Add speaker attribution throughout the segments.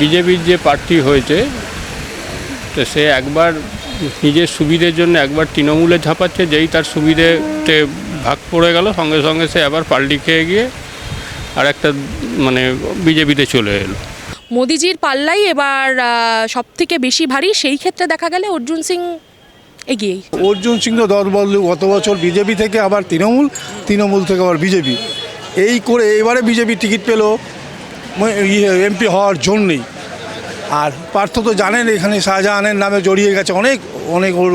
Speaker 1: বিজেপির যে প্রার্থী হয়েছে তো সে একবার নিজের সুবিধের জন্য একবার তৃণমূলে ঝাঁপাচ্ছে যেই তার সুবিধেতে ভাগ পড়ে গেল সঙ্গে সঙ্গে সে আবার পাল্টি খেয়ে গিয়ে আর একটা মানে বিজেপিতে চলে এলো।
Speaker 2: মোদিজির পাল্লাই এবার সব থেকে বেশি ভারী সেই ক্ষেত্রে দেখা গেলে অর্জুন সিং এগিয়েই।
Speaker 3: অর্জুন সিং তো দল বদলু গত বছর বিজেপি থেকে আবার তৃণমূল তৃণমূল থেকে আবার বিজেপি। এই করে এবারে বিজেপি টিকিট পেল এমপি হওয়ার জন্যেই। আর পার্থ তো জানেন এখানে শাহজাহানের নামে জড়িয়ে গেছে অনেক অনেক ওর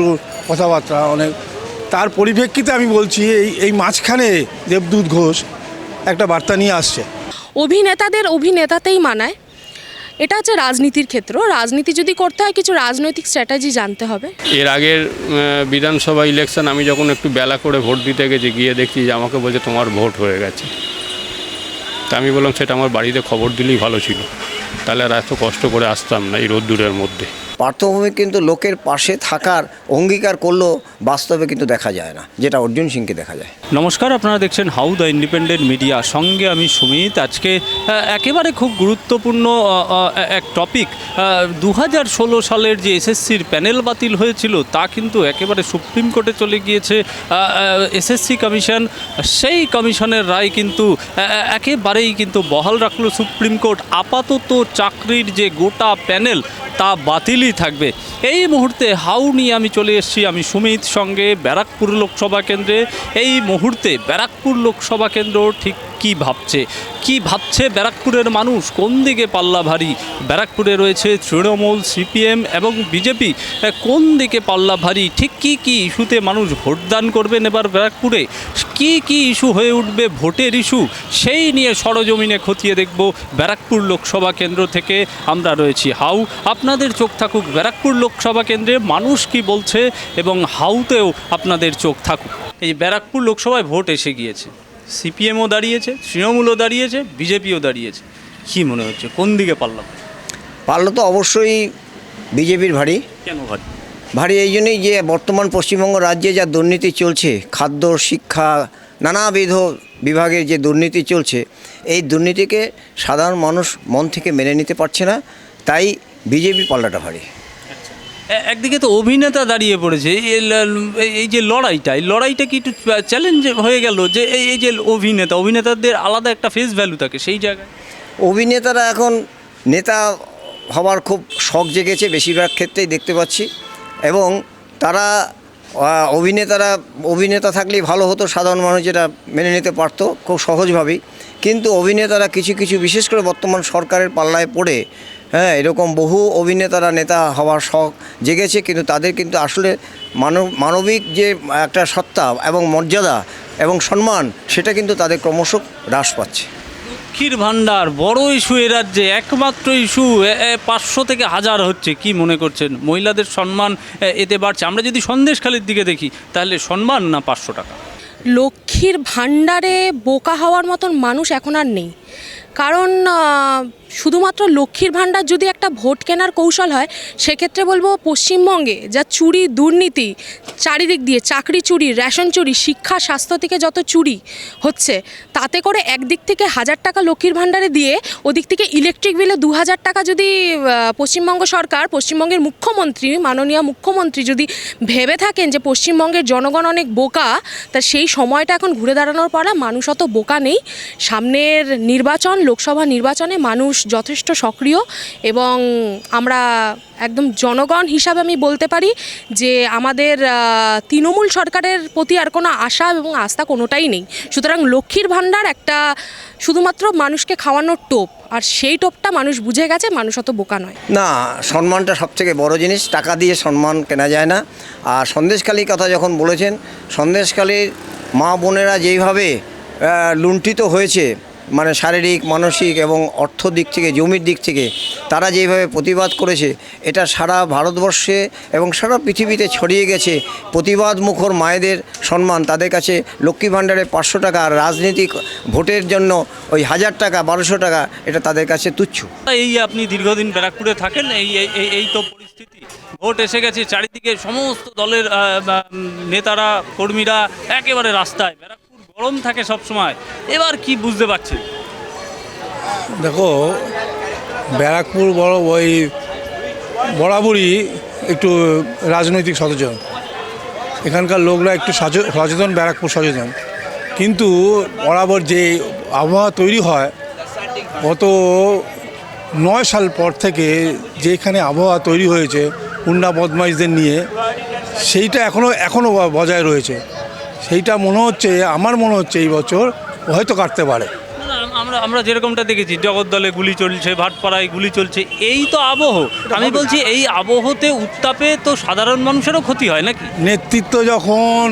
Speaker 3: কথাবার্তা অনেক। তার পরিপ্রেক্ষিতে আমি বলছি এই এই মাঝখানে দেবদূত ঘোষ একটা বার্তা নিয়ে আসছে।
Speaker 2: অভিনেতাদের অভিনেতাতেই মানায়। এটা হচ্ছে রাজনীতির ক্ষেত্র। রাজনীতি যদি করতে হয় কিছু রাজনৈতিক স্ট্র্যাটেজি জানতে হবে।
Speaker 1: এর আগের বিধানসভা ইলেকশন আমি যখন একটু বেলা করে ভোট দিতে গেছি গিয়ে দেখছি যে আমাকে বলছে তোমার ভোট হয়ে গেছে। তা আমি বললাম, সেটা আমার বাড়িতে খবর দিলেই ভালো ছিল। তাহলে আর এত কষ্ট করে আসতাম না এই রোদ্দুরের মধ্যে।
Speaker 4: পার্থভূমি কিন্তু লোকের পাশে থাকার অঙ্গীকার করলেও বাস্তবে কিন্তু দেখা যায় না, যেটা অর্জুন সিংকে দেখা যায়।
Speaker 5: নমস্কার, আপনারা দেখছেন হাউ দ্য ইন্ডিপেন্ডেন্ট মিডিয়া। সঙ্গে আমি সুমিত। আজকে একেবারে খুব গুরুত্বপূর্ণ এক টপিক দু হাজার ষোলো সালের যে এসএসসির প্যানেল বাতিল হয়েছিল, তা কিন্তু একেবারে সুপ্রিম কোর্টে চলে গিয়েছে এসএসসি কমিশন। সেই কমিশনের রায় কিন্তু একেবারেই কিন্তু বহাল রাখল সুপ্রিম কোর্ট। আপাতত চাকরির যে গোটা প্যানেল, তা বাতিলই থাকবে। এই মুহূর্তে হাউ নিয়ে আমি চলে এসেছি, আমি সুমিত সঙ্গে ব্যারাকপুর লোকসভা কেন্দ্রে। এই মুহূর্তে ব্যারাকপুর লোকসভা কেন্দ্র ঠিক কি ভাবছে? কি ভাবছে ব্যারাকপুরের মানুষ? কোন দিকে পাল্লা ভারী? ব্যারাকপুরে রয়েছে তৃণমূল, সিপিএম এবং বিজেপি। কোন দিকে পাল্লা ভারী? ঠিক কি কি ইস্যুতে মানুষ ভোটদান করবেন এবার ব্যারাকপুরে? কি কি ইস্যু হয়ে উঠবে ভোটের ইস্যু সেই নিয়ে সরজমিনে খতিয়ে দেখব ব্যারাকপুর লোকসভা কেন্দ্র থেকে আমরা রয়েছি। হাউ আপনাদের চোখ থাকুক ব্যারাকপুর লোকসভা কেন্দ্রে মানুষ কি বলছে এবং হাউতেও আপনাদের চোখ থাকুক। এই ব্যারাকপুর লোকসভায় ভোট এসে গিয়েছে। সিপিএমও দাঁড়িয়েছে তৃণমূলও দাঁড়িয়েছে বিজেপিও দাঁড়িয়েছে। কি মনে হচ্ছে? কোন দিকে পারলাম
Speaker 4: পারলে তো অবশ্যই বিজেপির ভারী।
Speaker 5: কেন ভাই
Speaker 4: ভারী এই জন্যই যে বর্তমান পশ্চিমবঙ্গ রাজ্যে যা দুর্নীতি চলছে খাদ্য শিক্ষা নানাবিধ বিভাগের যে দুর্নীতি চলছে এই দুর্নীতিকে সাধারণ মানুষ মন থেকে মেনে নিতে পারছে না তাই বিজেপি পাল্লাটা ভারী।
Speaker 5: একদিকে তো অভিনেতা দাঁড়িয়ে পড়েছে এই এই যে লড়াইটা এই লড়াইটা কি একটু চ্যালেঞ্জ হয়ে গেল যে এই এই যে অভিনেতা অভিনেতাদের আলাদা একটা ফেস ভ্যালু থাকে সেই জায়গায়?
Speaker 4: অভিনেতারা এখন নেতা হওয়ার খুব শখ জেগেছে বেশিরভাগ ক্ষেত্রেই দেখতে পাচ্ছি। এবং তারা অভিনেতারা, অভিনেতা থাকলেই ভালো হতো, সাধারণ মানুষ যেটা মেনে নিতে পারতো খুব সহজভাবেই। কিন্তু অভিনেতারা কিছু কিছু বিশেষ করে বর্তমান সরকারের পাল্লায় পড়ে হ্যাঁ এরকম বহু অভিনেতারা, নেতা হওয়ার শখ জেগেছে, কিন্তু তাদের কিন্তু আসলে মানব, মানবিক যে একটা সত্তা এবং মর্যাদা এবং সম্মান, সেটা কিন্তু তাদের ক্রমশ হ্রাস পাচ্ছে।
Speaker 5: লক্ষ্মীর ভাণ্ডার বড় ইস্যু এ রাজ্যে একমাত্র ইস্যু পাঁচশো থেকে হাজার হচ্ছে, কি মনে করছেন? মহিলাদের সম্মান এতে বাড়ছে। আমরা যদি সন্দেশখালির দিকে দেখি, তাহলে সম্মান না পাঁচশো টাকা?
Speaker 2: লক্ষ্মীর ভাণ্ডারে বোকা হওয়ার মতন মানুষ এখন আর নেই। কারণ শুধুমাত্র লক্ষ্মীর ভাণ্ডার যদি একটা ভোট কেনার কৌশল হয়, সেক্ষেত্রে বলব পশ্চিমবঙ্গে যা চুরি, দুর্নীতি, চারিদিক দিয়ে চাকরি চুরি, রেশন চুরি, শিক্ষা, স্বাস্থ্য থেকে যত চুরি হচ্ছে, তাতে করে একদিক থেকে হাজার টাকা লক্ষ্মীর ভাণ্ডারে দিয়ে ওদিক থেকে ইলেকট্রিক বিলে দু হাজার টাকা যদি পশ্চিমবঙ্গ সরকার, পশ্চিমবঙ্গের মুখ্যমন্ত্রী, মাননীয় মুখ্যমন্ত্রী যদি ভেবে থাকেন যে পশ্চিমবঙ্গের জনগণ অনেক বোকা, তা সেই সময়টা এখন ঘুরে দাঁড়ানোর পরে মানুষ অত বোকা নেই। সামনের নির্বাচন লোকসভা নির্বাচনে মানুষ যথেষ্ট সক্রিয় এবং আমরা একদম জনগণ হিসাবে আমি বলতে পারি যে আমাদের তৃণমূল সরকারের প্রতি আর কোনো আশা এবং আস্থা কোনোটাই নেই। সুতরাং লক্ষ্মীর ভাণ্ডার একটা শুধুমাত্র মানুষকে খাওয়ানোর টোপ, আর সেই টোপটা মানুষ বুঝে গেছে, মানুষ অত বোকা নয়।
Speaker 4: না, সম্মানটা সবথেকে বড় জিনিস, টাকা দিয়ে সম্মান কেনা যায় না। আর সন্দেশখালির কথা যখন বলেছেন, সন্দেশখালির মা বোনেরা যেইভাবে লুণ্ঠিত হয়েছে মানে শারীরিক, মানসিক এবং অর্থ দিক থেকে, জমির দিক থেকে তারা যেভাবে প্রতিবাদ করেছে, এটা সারা ভারতবর্ষে এবং সারা পৃথিবীতে ছড়িয়ে গেছে। প্রতিবাদ মুখর মায়েদের সম্মান, তাদের কাছে লক্ষ্মী ভাণ্ডারে পাঁচশো টাকা আর রাজনৈতিক ভোটের জন্য ওই হাজার টাকা, বারোশো টাকা, এটা তাদের কাছে তুচ্ছ।
Speaker 5: এই আপনি দীর্ঘদিন ব্যারাকপুরে থাকেন, এই, এই- তো পরিস্থিতি। ভোট এসে গেছে, চারিদিকে সমস্ত দলের নেতারা, কর্মীরা একেবারে রাস্তায়। গরম থাকে সব সময়। এবার কি বুঝতে পারছেন?
Speaker 3: দেখো, ব্যারাকপুর বড় ওই বরাবরই একটু রাজনৈতিক সচেতন। এখানকার লোকরা একটু সচে- সচেতন, ব্যারাকপুর সচেতন। কিন্তু বরাবর যে আবহাওয়া তৈরি হয়, গত নয় সাল পর থেকে যেখানে আবহাওয়া তৈরি হয়েছে, হুন্ডা বদমাইশদের নিয়ে, সেইটা এখনও এখনও বজায় রয়েছে। সেইটা মনে হচ্ছে আমার মনে হচ্ছে এই বছর হয়তো কাটতে পারে।
Speaker 5: আমরা আমরা যেরকমটা দেখেছি জগদ্দলে গুলি চলছে ভাটপাড়ায় গুলি চলছে এই তো আবহ। আমি বলছি এই আবহতে উত্তাপে তো সাধারণ মানুষেরও ক্ষতি হয় নাকি?
Speaker 3: নেতৃত্ব যখন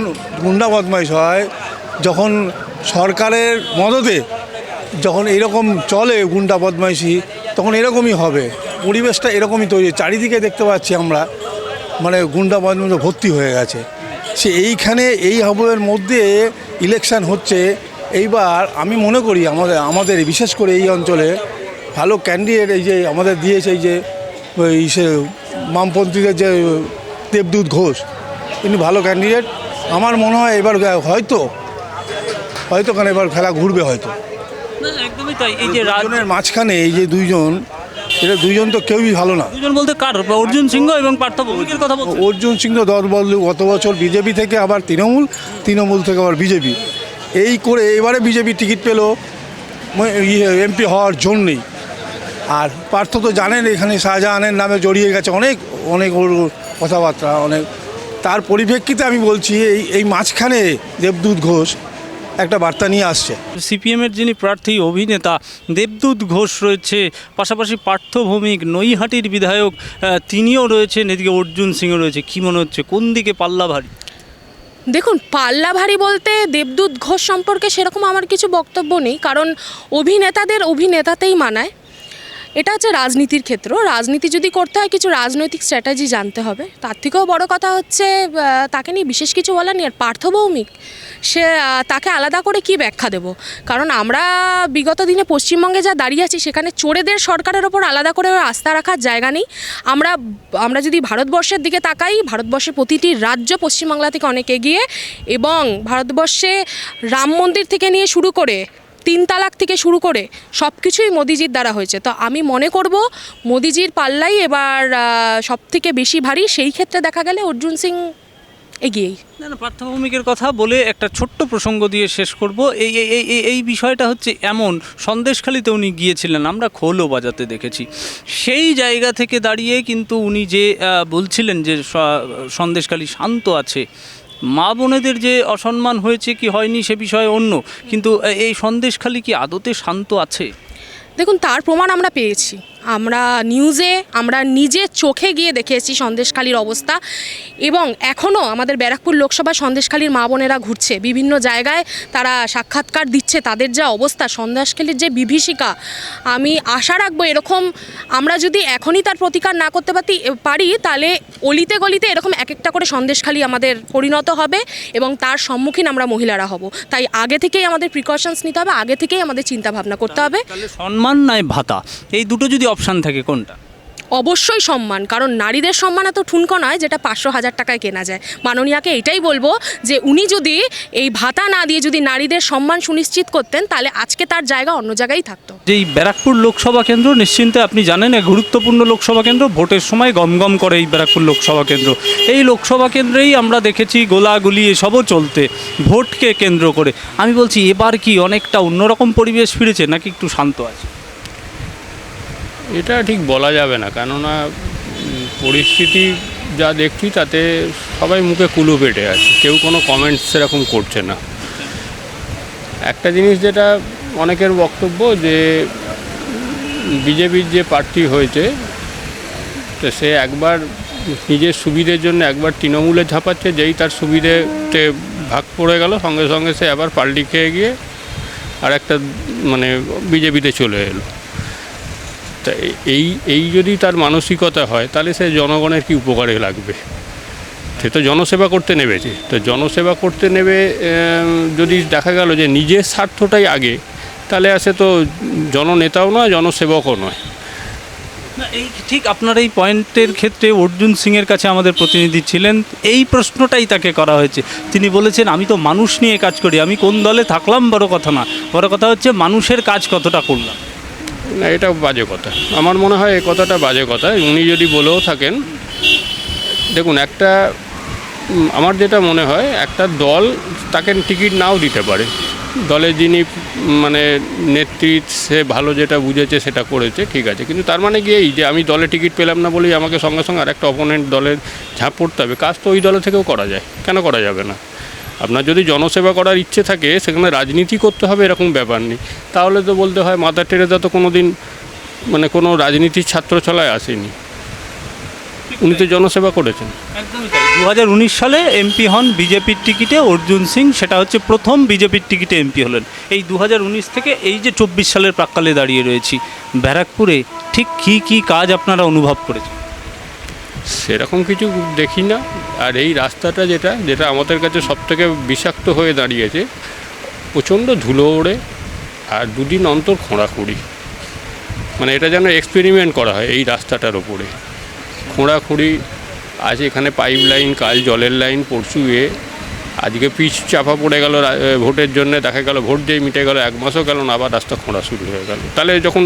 Speaker 3: গুন্ডা বদমাইশ হয় যখন সরকারের মদতে যখন এরকম চলে গুন্ডা বদমাইশি তখন এরকমই হবে। পরিবেশটা এরকমই তৈরি চারিদিকে দেখতে পাচ্ছি আমরা মানে গুন্ডা বদমাইশ ভর্তি হয়ে গেছে। সে এইখানে এই হাবুয়ের মধ্যে ইলেকশন হচ্ছে। এইবার আমি মনে করি আমাদের আমাদের বিশেষ করে এই অঞ্চলে ভালো ক্যান্ডিডেট এই যে আমাদের দিয়েছে এই যে ওই সে বামপন্থীদের যে দেবদূত ঘোষ তিনি ভালো ক্যান্ডিডেট আমার মনে হয় এবার হয়তো হয়তো কারণ এবার খেলা ঘুরবে হয়তো।
Speaker 5: একদমই তাই। এই যে
Speaker 3: মাঝখানে এই যে দুইজন এটা দুইজন তো কেউই ভালো না।
Speaker 5: দুজন বলতে কার? অর্জুন সিংহ এবং পার্থ ভৌমিকের কথা বলছি
Speaker 3: অর্জুন সিংহ তো দল বদলু গত বছর বিজেপি থেকে আবার তৃণমূল তৃণমূল থেকে আবার বিজেপি। এই করে এবারে বিজেপি টিকিট পেল এমপি হওয়ার জন্যেই। আর পার্থ তো জানেন এখানে শাহজাহানের নামে জড়িয়ে গেছে অনেক অনেক ওর কথাবার্তা অনেক। তার পরিপ্রেক্ষিতে আমি বলছি এই এই মাঝখানে দেবদূত ঘোষ একটা বার্তা নিয়ে আসছে।
Speaker 5: সিপিএমের যিনি প্রার্থী অভিনেতা দেবদূত ঘোষ রয়েছে পাশাপাশি পার্থ ভৌমিক নৈহাটির বিধায়ক তিনিও রয়েছেন এদিকে অর্জুন সিংও রয়েছে। কি মনে হচ্ছে কোন দিকে পাল্লা ভারী?
Speaker 2: দেখুন পাল্লা ভারী বলতে দেবদূত ঘোষ সম্পর্কে সেরকম আমার কিছু বক্তব্য নেই কারণ অভিনেতাদের অভিনেতাতেই মানায়। এটা হচ্ছে রাজনীতির ক্ষেত্র। রাজনীতি যদি করতে হয়, কিছু রাজনৈতিক স্ট্র্যাটেজি জানতে হবে। তার থেকেও বড় কথা হচ্ছে তাকে নিয়ে বিশেষ কিছু বলার নেই। আর পার্থভৌমিক সে তাকে আলাদা করে কি ব্যাখ্যা দেব? কারণ আমরা বিগত দিনে পশ্চিমবঙ্গে যা দাঁড়িয়ে আছি, সেখানে চোরেদের সরকারের ওপর আলাদা করে আস্থা রাখার জায়গা নেই। আমরা আমরা যদি ভারতবর্ষের দিকে তাকাই ভারতবর্ষের প্রতিটি রাজ্য পশ্চিমবাংলা থেকে অনেক এগিয়ে এবং ভারতবর্ষে রাম মন্দির থেকে নিয়ে শুরু করে তিন তালাক থেকে শুরু করে সব কিছুই মোদিজির দ্বারা হয়েছে। তো আমি মনে করব মোদিজির পাল্লাই এবার সব থেকে বেশি ভারী, সেই ক্ষেত্রে দেখা গেলে অর্জুন সিং এগিয়েই।
Speaker 5: না না পার্থ ভৌমিকের কথা বলে একটা ছোট্ট প্রসঙ্গ দিয়ে শেষ করব। এই এই এই বিষয়টা হচ্ছে এমন, সন্দেশখালিতে উনি গিয়েছিলেন, আমরা খোলও বাজাতে দেখেছি। সেই জায়গা থেকে দাঁড়িয়ে কিন্তু উনি যে বলছিলেন যে সন্দেশখালি শান্ত আছে মা বোনেদের যে অসম্মান হয়েছে কি হয়নি সে বিষয়ে অন্য, কিন্তু এই সন্দেশখালি কি আদতে শান্ত আছে?
Speaker 2: দেখুন, তার প্রমাণ আমরা পেয়েছি। আমরা নিউজে আমরা নিজে চোখে গিয়ে দেখেছি সন্দেশখালির অবস্থা এবং এখনও আমাদের ব্যারাকপুর লোকসভা সন্দেশখালির মা বোনেরা ঘুরছে। বিভিন্ন জায়গায় তারা সাক্ষাৎকার দিচ্ছে তাদের যা অবস্থা সন্দেশখালির যে বিভীষিকা। আমি আশা রাখব এরকম আমরা যদি এখনই তার প্রতিকার না করতে পারি পারি তাহলে অলিতে গলিতে এরকম এক একটা করে সন্দেশখালি আমাদের পরিণত হবে এবং তার সম্মুখীন আমরা মহিলারা হব। তাই আগে থেকেই আমাদের প্রিকশনস নিতে হবে আগে থেকেই আমাদের চিন্তা ভাবনা করতে হবে।
Speaker 5: সম্মান নয় ভাতা। এই দুটো যদি অপশান থাকে কোনটা?
Speaker 2: অবশ্যই সম্মান কারণ নারীদের সম্মান এত ঠুনকো নয় যেটা পাঁচশো হাজার টাকায় কেনা যায়। মাননীয়াকে এটাই বলব যে উনি যদি এই ভাতা না দিয়ে যদি নারীদের সম্মান সুনিশ্চিত করতেন তাহলে আজকে তার জায়গা অন্য জায়গায় থাকতো।
Speaker 5: যে এই ব্যারাকপুর লোকসভা কেন্দ্র নিশ্চিন্তে আপনি জানেন এক গুরুত্বপূর্ণ লোকসভা কেন্দ্র ভোটের সময় গমগম করে এই ব্যারাকপুর লোকসভা কেন্দ্র। এই লোকসভা কেন্দ্রেই আমরা দেখেছি গোলাগুলি এসবও চলতে ভোটকে কেন্দ্র করে। আমি বলছি এবার কি অনেকটা অন্যরকম পরিবেশ ফিরেছে নাকি একটু শান্ত আছে?
Speaker 1: এটা ঠিক বলা যাবে না, কেননা পরিস্থিতি যা দেখছি তাতে সবাই মুখে কুলু পেটে আছে, কেউ কোনো কমেন্টস সেরকম করছে না। একটা জিনিস যেটা অনেকের বক্তব্য যে, বিজেপির যে প্রার্থী হয়েছে, তো সে একবার নিজের সুবিধের জন্য একবার তৃণমূলে ঝাঁপাচ্ছে, যেই তার সুবিধেতে ভাগ পড়ে গেল, সঙ্গে সঙ্গে সে আবার পাল্টি খেয়ে গিয়ে আর একটা মানে বিজেপিতে চলে এলো। তা এই এই যদি তার মানসিকতা হয়, তাহলে সে জনগণের কি উপকারে লাগবে? সে তো জনসেবা করতে নেবেছে তো জনসেবা করতে নেবে যদি দেখা গেল যে নিজের স্বার্থটাই আগে, তাহলে আসে তো জননেতাও নয়, জনসেবকও নয়।
Speaker 5: এই ঠিক আপনার এই পয়েন্টের ক্ষেত্রে অর্জুন সিংয়ের কাছে আমাদের প্রতিনিধি ছিলেন। এই প্রশ্নটাই তাকে করা হয়েছে। তিনি বলেছেন, আমি তো মানুষ নিয়ে কাজ করি, আমি কোন দলে থাকলাম বড় কথা না। বড় কথা হচ্ছে মানুষের কাজ কতটা করলাম।
Speaker 1: না, এটা বাজে কথা। আমার মনে হয় এই কথাটা বাজে কথা। উনি যদি বলেও থাকেন, দেখুন, একটা আমার যেটা মনে হয়, একটা দল তাকে টিকিট নাও দিতে পারে। দলে যিনি মানে নেতৃত্ব সে ভালো যেটা বুঝেছে, সেটা করেছে, ঠিক আছে। কিন্তু তার মানে এই যে আমি দলে টিকিট পেলাম না বলেই আমাকে সঙ্গে সঙ্গে আর একটা অপোনেন্ট দলের ঝাঁপ পড়তে হবে? কাজ তো ওই দলে থেকেও করা যায়। কেন করা যাবে না? আপনার যদি জনসেবা করার ইচ্ছে থাকে সেখানে রাজনীতি করতে হবে এরকম ব্যাপার নেই। তাহলে তো বলতে হয় মাদার টেরেজা তো কোনো দিন মানে কোনো রাজনীতির ছাত্র ছলায় আসেনি। উনি তো জনসেবা করেছেন।
Speaker 5: একদমই দু হাজার উনিশ সালে এমপি হন বিজেপির টিকিটে অর্জুন সিং সেটা হচ্ছে প্রথম বিজেপির টিকিটে এমপি হলেন। এই দু হাজার উনিশ থেকে এই যে চব্বিশ সালের প্রাক্কালে দাঁড়িয়ে রয়েছি ব্যারাকপুরে ঠিক কী কী কাজ আপনারা অনুভব করেছেন?
Speaker 1: সেরকম কিছু দেখি না। আর এই রাস্তাটা যেটা যেটা আমাদের কাছে সবথেকে বিষাক্ত হয়ে দাঁড়িয়েছে, প্রচণ্ড ধুলো ওড়ে আর দুদিন অন্তর খোঁড়াখুঁড়ি। মানে এটা যেন এক্সপেরিমেন্ট করা হয় এই রাস্তাটার ওপরে। খোঁড়াখুঁড়ি, আজ এখানে পাইপ লাইন কাল জলের লাইন পরশু এ, আজকে পিচ চাপা পড়ে গেল ভোটের জন্য, দেখা গেল ভোট যেই মিটে গেল, এক মাসও গেল না, আবার রাস্তা খোঁড়া শুরু হয়ে গেল। তাহলে যখন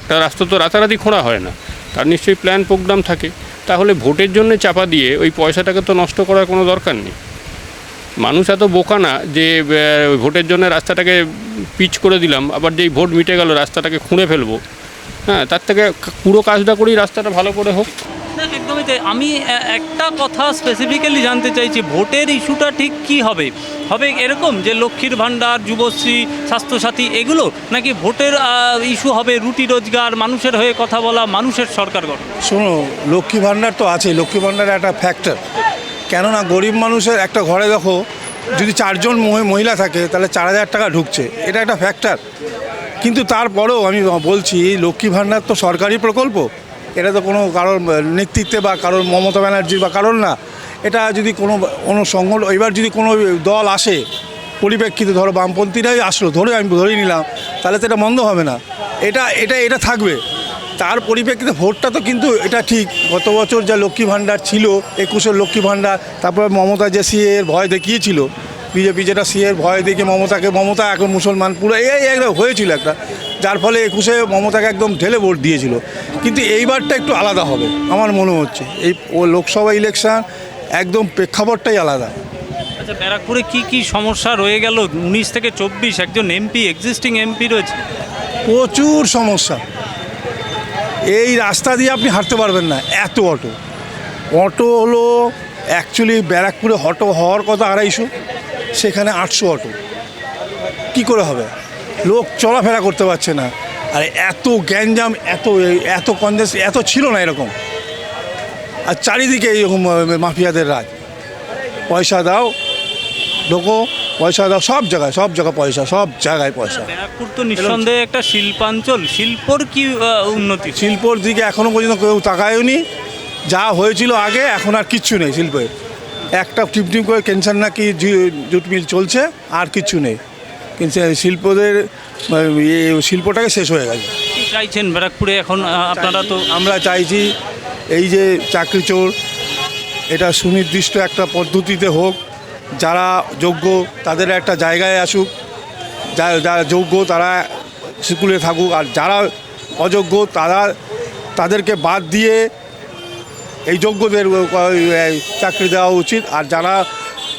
Speaker 1: একটা রাস্তা তো রাতারাতি খোঁড়া হয় না, তার নিশ্চয়ই প্ল্যান প্রোগ্রাম থাকে। তাহলে ভোটের জন্য চাপা দিয়ে ওই পয়সাটাকে তো নষ্ট করার কোনো দরকার নেই। মানুষ এত বোকা না যে ভোটের জন্য রাস্তাটাকে পিচ করে দিলাম, আবার যেই ভোট মিটে গেল রাস্তাটাকে খুঁড়ে ফেলব। হ্যাঁ তার থেকে পুরো কাজটা করেই রাস্তাটা ভালো করে হোক।
Speaker 5: না একদমই তাই। আমি একটা কথা স্পেসিফিক্যালি জানতে চাইছি ভোটের ইস্যুটা ঠিক কি হবে? হবে এরকম যে লক্ষ্মীর ভাণ্ডার যুবশ্রী স্বাস্থ্যসাথী এগুলো নাকি ভোটের ইস্যু হবে রুটি রোজগার মানুষের হয়ে কথা বলা মানুষের সরকার গঠন?
Speaker 3: শোনো লক্ষ্মী ভাণ্ডার তো আছে লক্ষ্মী ভাণ্ডার একটা ফ্যাক্টর কেননা গরিব মানুষের একটা ঘরে দেখো যদি চারজন মহি- মহিলা থাকে তাহলে চার হাজার টাকা ঢুকছে। এটা একটা ফ্যাক্টর কিন্তু তারপরেও আমি বলছি, লক্ষ্মী ভাণ্ডার তো সরকারি প্রকল্প। এটা তো কোনো কারোর নেতৃত্বে বা কারোর মমতা ব্যানার্জির বা কারোর না। এটা যদি কোনো কোনো সংগঠন, এবার যদি কোনো দল আসে, পরিপ্রেক্ষিতে ধরো বামপন্থীরাই আসলো, ধরে আমি ধরেই নিলাম, তাহলে তো এটা বন্ধ হবে না। এটা এটা এটা থাকবে। তার পরিপ্রেক্ষিতে ভোটটা তো কিন্তু এটা ঠিক। গত বছর যা লক্ষ্মী ভাণ্ডার ছিল, একুশের লক্ষ্মী ভাণ্ডার, তারপরে মমতা সিএ এর ভয় দেখিয়েছিল বিজেপি যেটা সিএ ভয় দেখে মমতাকে মমতা এখন মুসলমান পুরো এই এই একটা হয়েছিল একটা। যার ফলে একুশে মমতাকে একদম ঢেলে ভোট দিয়েছিল। কিন্তু এইবারটা একটু আলাদা হবে আমার মনে হচ্ছে। এই ও লোকসভা ইলেকশন একদম প্রেক্ষাপটটাই আলাদা।
Speaker 5: আচ্ছা ব্যারাকপুরে কি কি সমস্যা রয়ে গেল? উনিশ থেকে চব্বিশ একজন এমপি এক্সিস্টিং এমপি রয়েছে।
Speaker 3: প্রচুর সমস্যা। এই রাস্তা দিয়ে আপনি হাঁটতে পারবেন না এত অটো। অটো হলো অ্যাকচুয়ালি ব্যারাকপুরে অটো হওয়ার কথা আড়াইশো। সেখানে আটশো অটো। কি করে হবে? লোক চলাফেরা করতে পারছে না। আর এত গ্যাঞ্জাম এত এত কনজেস এত ছিল না এরকম। আর চারিদিকে এইরকম মাফিয়াদের রাজ। পয়সা দাও ঢোকো পয়সা দাও সব জায়গায় সব জায়গায় পয়সা সব জায়গায় পয়সা।
Speaker 5: ব্যারাকপুর তো নিঃসন্দেহে একটা শিল্পাঞ্চল। শিল্পর কি উন্নতি?
Speaker 3: শিল্পর দিকে এখনও পর্যন্ত কেউ তাকায়নি। যা হয়েছিল আগে এখন আর কিচ্ছু নেই শিল্পের। একটা টিপ টিপ করে ক্যান্সার নাকি জুট মিল চলছে আর কিচ্ছু নেই। কিন্তু শিল্পদের শিল্পটাকে শেষ হয়ে গেছে।
Speaker 5: চাইছেন ব্যারাকপুরে এখন আপনারা তো
Speaker 3: আমরা চাইছি এই যে চাকরি চোর এটা সুনির্দিষ্ট একটা পদ্ধতিতে হোক যারা যোগ্য তাদের একটা জায়গায় আসুক যা- যারা যোগ্য তারা স্কুলে থাকুক আর যারা অযোগ্য তারা তাদেরকে বাদ দিয়ে এই যোগ্যদের চাকরি দেওয়া উচিত। আর যারা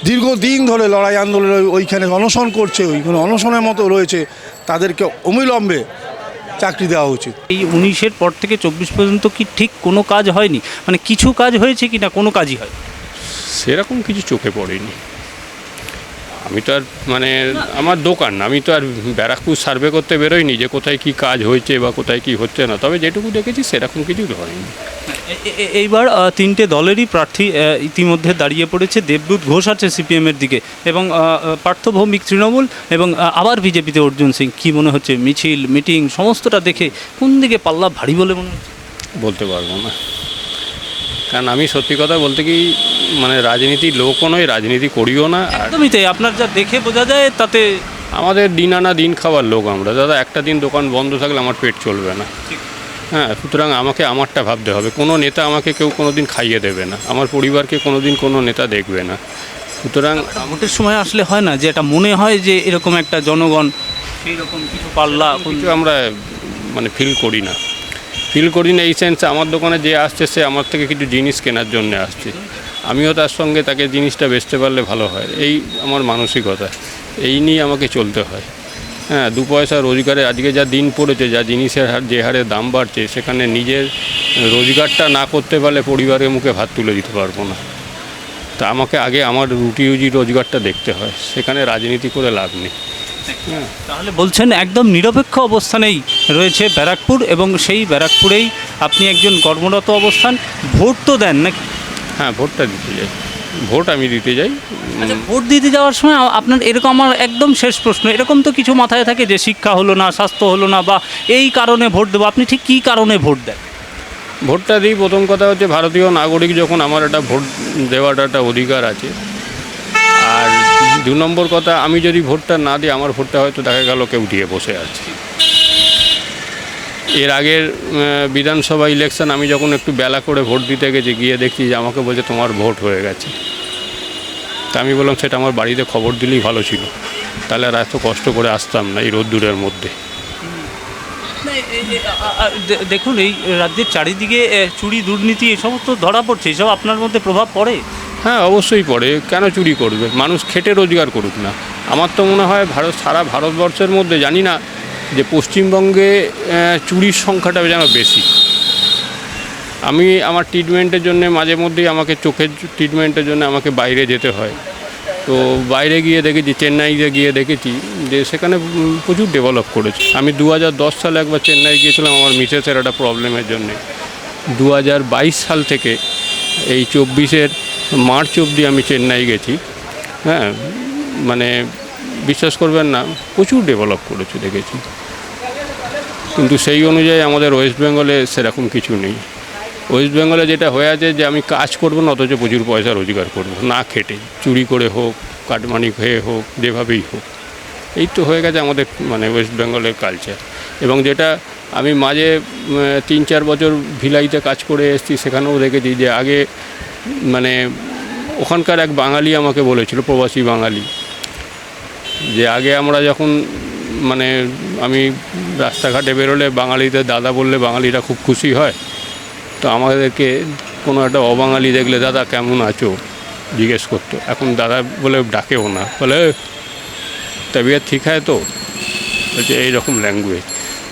Speaker 3: দীর্ঘদিন ধরে লড়াই আন্দোলনে ওইখানে অনশন করছে ওইখানে অনশনের মতো রয়েছে তাদেরকে অবিলম্বে চাকরি দেওয়া উচিত।
Speaker 5: এই উনিশের পর থেকে চব্বিশ পর্যন্ত কি ঠিক কোনো কাজ হয়নি? মানে কিছু কাজ হয়েছে কি না কোনো কাজই হয়
Speaker 1: সেরকম কিছু চোখে পড়েনি। আমি তো আর মানে আমার দোকান আমি তো আর ব্যারাকপুর সার্ভে করতে বেরোইনি যে কোথায় কি কাজ হয়েছে বা কোথায় কি হচ্ছে না। তবে যেটুকু দেখেছি সেরকম কিছু হয়নি।
Speaker 5: এইবার তিনটে দলেরই প্রার্থী ইতিমধ্যে দাঁড়িয়ে পড়েছে। দেবদূত ঘোষ আছে সিপিএমের দিকে এবং পার্থ ভৌমিক তৃণমূল এবং আবার বিজেপিতে অর্জুন সিং। কী মনে হচ্ছে? মিছিল মিটিং সমস্তটা দেখে কোন দিকে পাল্লা ভারী বলে মনে হচ্ছে?
Speaker 1: বলতে পারব না। কারণ আমি সত্যি কথা বলতে কি মানে রাজনীতি লোকও নয় রাজনীতি করিও না।
Speaker 5: একদমই তাই। আপনার যা দেখে বোঝা যায় তাতে
Speaker 1: আমাদের দিন আনা দিন খাওয়ার লোক আমরা। দাদা একটা দিন দোকান বন্ধ থাকলে আমার পেট চলবে না। হ্যাঁ সুতরাং আমাকে আমারটা ভাবতে হবে। কোনো নেতা আমাকে কেউ কোনো দিন খাইয়ে দেবে না। আমার পরিবারকে কোনো দিন কোনো নেতা দেখবে না। সুতরাং
Speaker 5: ভোটের সময় আসলে হয় না যে এটা মনে হয় যে এরকম একটা জনগণ সেই রকম কিছু পাল্লা
Speaker 1: কিছু আমরা মানে ফিল করি না। ফিল করি না এই সেন্সে আমার দোকানে যে আসছে সে আমার থেকে কিছু জিনিস কেনার জন্য আসছে। আমিও তার সঙ্গে তাকে জিনিসটা বেচতে পারলে ভালো হয়। এই আমার মানসিকতা। এই নিয়ে আমাকে চলতে হয়। হ্যাঁ দু পয়সা রোজগারে আজকে যা দিন পড়েছে যা জিনিসের হার যে হারে দাম বাড়ছে সেখানে নিজের রোজগারটা না করতে পারলে পরিবারের মুখে ভাত তুলে দিতে পারব না। তা আমাকে আগে আমার রুটি রুজি রোজগারটা দেখতে হয় সেখানে রাজনীতি করে লাভ নেই।
Speaker 5: তাহলে বলছেন একদম নিরপেক্ষ অবস্থানেই রয়েছে ব্যারাকপুর এবং সেই ব্যারাকপুরেই আপনি একজন কর্মরত অবস্থান ভোট তো দেন নাকি?
Speaker 1: হ্যাঁ ভোটটা দিতে যাই। ভোট আমি দিতে যাই।
Speaker 5: আচ্ছা ভোট দিতে যাওয়ার সময় আপনার এরকম আমার একদম শেষ প্রশ্ন। এরকম তো কিছু মাথায় থাকে যে শিক্ষা হলো না স্বাস্থ্য হলো না বা এই কারণে ভোট দেবো। আপনি ঠিক কী কারণে ভোট দেন?
Speaker 1: ভোটটা দিই প্রথম কথা হচ্ছে ভারতীয় নাগরিক যখন আমার একটা ভোট দেওয়াটা একটা অধিকার আছে। আর দু নম্বর কথা আমি যদি ভোটটা না দিই আমার ভোটটা হয়তো দেখা গেল কেউ দিয়ে বসে আছে। এর আগের বিধানসভা ইলেকশন আমি যখন একটু বেলা করে ভোট দিতে গেছি গিয়ে দেখছি যে আমাকে বলছে তোমার ভোট হয়ে গেছে। তা আমি বললাম সেটা আমার বাড়িতে খবর দিলেই ভালো ছিল। তাহলে আর এত কষ্ট করে আসতাম না এই রোদ্দুরের মধ্যে।
Speaker 5: দেখুন এই রাজ্যের চারিদিকে চুরি দুর্নীতি এসব সমস্ত ধরা পড়ছে। এসব আপনার মধ্যে প্রভাব পড়ে?
Speaker 1: হ্যাঁ অবশ্যই পড়ে। কেন চুরি করবে? মানুষ খেটে রোজগার করুক না। আমার তো মনে হয় ভারত সারা ভারতবর্ষের মধ্যে জানি না যে পশ্চিমবঙ্গে চুরির সংখ্যাটা যেন বেশি। আমি আমার ট্রিটমেন্টের জন্য মাঝে মধ্যেই আমাকে চোখের ট্রিটমেন্টের জন্য আমাকে বাইরে যেতে হয়। তো বাইরে গিয়ে দেখেছি, চেন্নাইতে গিয়ে দেখেছি যে সেখানে প্রচুর ডেভেলপ করেছে। আমি দু হাজার দশ সালে একবার চেন্নাই গিয়েছিলাম আমার মিসেসের একটা প্রবলেমের জন্যে। দু হাজার বাইশ সাল থেকে এই চব্বিশের মার্চ অবধি আমি চেন্নাই গেছি। হ্যাঁ মানে বিশ্বাস করবেন না, প্রচুর ডেভেলপ করেছে, দেখেছি। কিন্তু সেই অনুযায়ী আমাদের ওয়েস্ট বেঙ্গলে সেরকম কিছু নেই। ওয়েস্ট বেঙ্গলে যেটা হয়ে আছে যে আমি কাজ করব না, অথচ প্রচুর পয়সা রোজগার করব। না খেটে, চুরি করে হোক, কাটমানি হয়ে হোক, যেভাবেই হোক। এই তো হয়ে গেছে আমাদের মানে ওয়েস্ট বেঙ্গলের কালচার এবং যেটা আমি মাঝে তিন চার বছর ভিলাইতে কাজ করে এসেছি, সেখানেও দেখেছি যে আগে মানে ওখানকার এক বাঙালি আমাকে বলেছিল, প্রবাসী বাঙালি, যে আগে আমরা যখন মানে আমি রাস্তাঘাটে বেরোলে বাঙালিদের দাদা বললে বাঙালিরা খুব খুশি হয়। তো আমাদেরকে কোনো একটা অবাঙালি দেখলে দাদা কেমন আছো? জিজ্ঞেস করতো। এখন দাদা বলে ডাকেও না। বলে তবিয়ত ঠিক হয় তো? বলছে এইরকম ল্যাঙ্গুয়েজ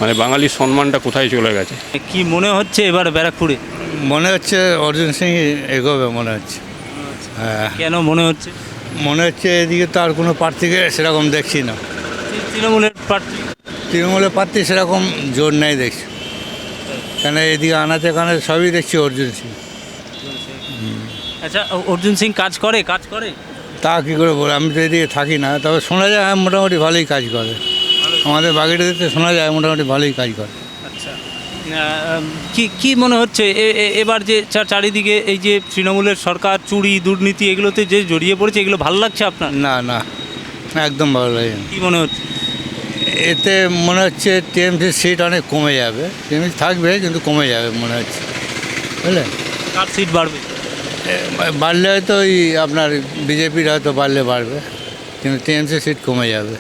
Speaker 1: মানে বাঙালির সম্মানটা কোথায় চলে গেছে?
Speaker 5: কি মনে হচ্ছে এবার ব্যারাকপুরে?
Speaker 6: মনে হচ্ছে অর্জুন সিং এগোবে মনে হচ্ছে। হ্যাঁ।
Speaker 5: কেন মনে হচ্ছে?
Speaker 6: মনে হচ্ছে এদিকে তো আর কোনো প্রার্থীকে সেরকম দেখছি না।
Speaker 5: তৃণমূলের প্রার্থী।
Speaker 6: তৃণমূলের প্রার্থী সেরকম জোর নেই দেখছি। কেন এদিকে আনাচে কানাচে সবই দেখছি অর্জুন সিং।
Speaker 5: আচ্ছা অর্জুন সিং কাজ করে কাজ করে?
Speaker 6: তা কী করে বলে আমি তো এদিকে থাকি না তবে শোনা যায় হ্যাঁ, মোটামুটি ভালোই কাজ করে। আমাদের বাগিটাতে শোনা যায় মোটামুটি ভালোই কাজ করে।
Speaker 5: আচ্ছা কি কি মনে হচ্ছে এবার যে চারিদিকে এই যে তৃণমূলের সরকার চুরি দুর্নীতি এগুলোতে যে জড়িয়ে পড়েছে এগুলো ভালো লাগছে আপনার?
Speaker 6: না না একদম ভালো লাগে।
Speaker 5: কি মনে হচ্ছে?
Speaker 6: এতে মনে হচ্ছে টিএমসি সিট অনেক কমে যাবে। টিএমসি থাকবে কিন্তু কমে যাবে মনে হচ্ছে। বুঝলেন
Speaker 5: কার সিট বাড়বে?
Speaker 6: বাড়লে হয়তো ওই আপনার বিজেপির হয়তো বাড়লে বাড়বে কিন্তু টিএমসি সিট কমে যাবে।